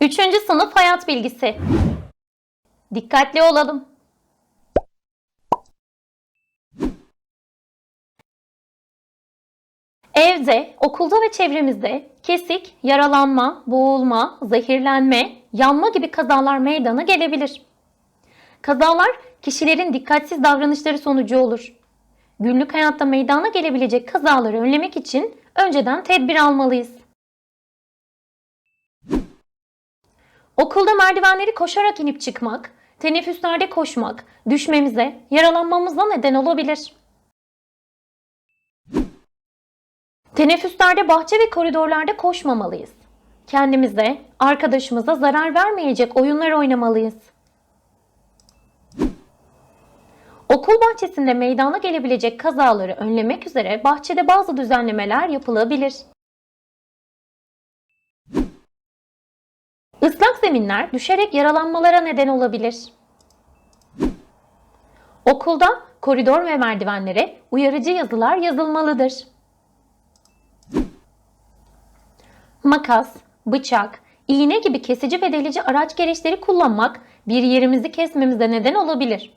Üçüncü sınıf hayat bilgisi. Dikkatli olalım. Evde, okulda ve çevremizde kesik, yaralanma, boğulma, zehirlenme, yanma gibi kazalar meydana gelebilir. Kazalar kişilerin dikkatsiz davranışları sonucu olur. Günlük hayatta meydana gelebilecek kazaları önlemek için önceden tedbir almalıyız. Okulda merdivenleri koşarak inip çıkmak, teneffüslerde koşmak, düşmemize, yaralanmamıza neden olabilir. Teneffüslerde bahçe ve koridorlarda koşmamalıyız. Kendimize, arkadaşımıza zarar vermeyecek oyunlar oynamalıyız. Okul bahçesinde meydana gelebilecek kazaları önlemek üzere bahçede bazı düzenlemeler yapılabilir. Islak zeminler düşerek yaralanmalara neden olabilir. Okulda koridor ve merdivenlere uyarıcı yazılar yazılmalıdır. Makas, bıçak, iğne gibi kesici ve delici araç gereçleri kullanmak bir yerimizi kesmemize neden olabilir.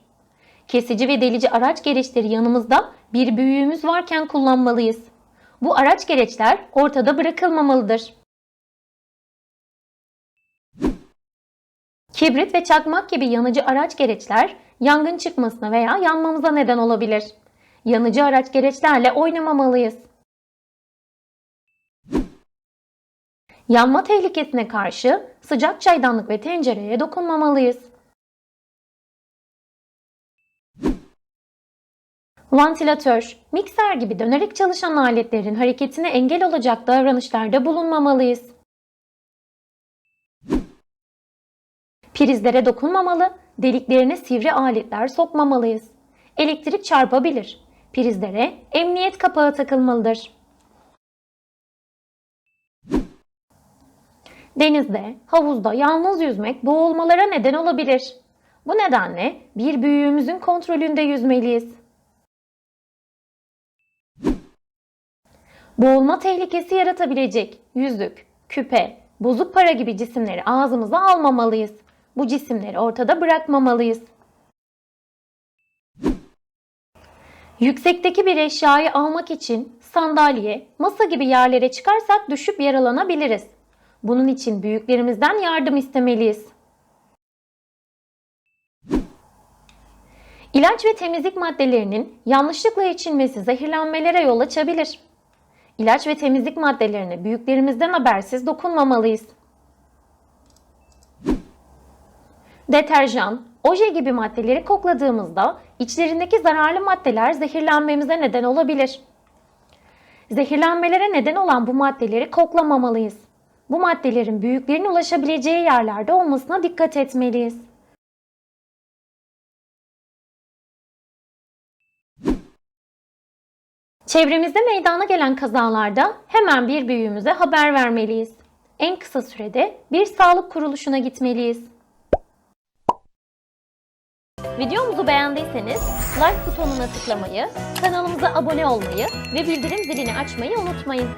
Kesici ve delici araç gereçleri yanımızda bir büyüğümüz varken kullanmalıyız. Bu araç gereçler ortada bırakılmamalıdır. Kibrit ve çakmak gibi yanıcı araç gereçler yangın çıkmasına veya yanmamıza neden olabilir. Yanıcı araç gereçlerle oynamamalıyız. Yanma tehlikesine karşı sıcak çaydanlık ve tencereye dokunmamalıyız. Vantilatör, mikser gibi dönerek çalışan aletlerin hareketine engel olacak davranışlarda bulunmamalıyız. Prizlere dokunmamalı, deliklerine sivri aletler sokmamalıyız. Elektrik çarpabilir. Prizlere emniyet kapağı takılmalıdır. Denizde, havuzda yalnız yüzmek boğulmalara neden olabilir. Bu nedenle bir büyüğümüzün kontrolünde yüzmeliyiz. Boğulma tehlikesi yaratabilecek yüzük, küpe, bozuk para gibi cisimleri ağzımıza almamalıyız. Bu cisimleri ortada bırakmamalıyız. Yüksekteki bir eşyayı almak için sandalye, masa gibi yerlere çıkarsak düşüp yaralanabiliriz. Bunun için büyüklerimizden yardım istemeliyiz. İlaç ve temizlik maddelerinin yanlışlıkla içilmesi zehirlenmelere yol açabilir. İlaç ve temizlik maddelerine büyüklerimizden habersiz dokunmamalıyız. Deterjan, oje gibi maddeleri kokladığımızda içlerindeki zararlı maddeler zehirlenmemize neden olabilir. Zehirlenmelere neden olan bu maddeleri koklamamalıyız. Bu maddelerin büyüklerin ulaşabileceği yerlerde olmasına dikkat etmeliyiz. Çevremizde meydana gelen kazalarda hemen bir büyüğümüze haber vermeliyiz. En kısa sürede bir sağlık kuruluşuna gitmeliyiz. Videomuzu beğendiyseniz like butonuna tıklamayı, kanalımıza abone olmayı ve bildirim zilini açmayı unutmayın.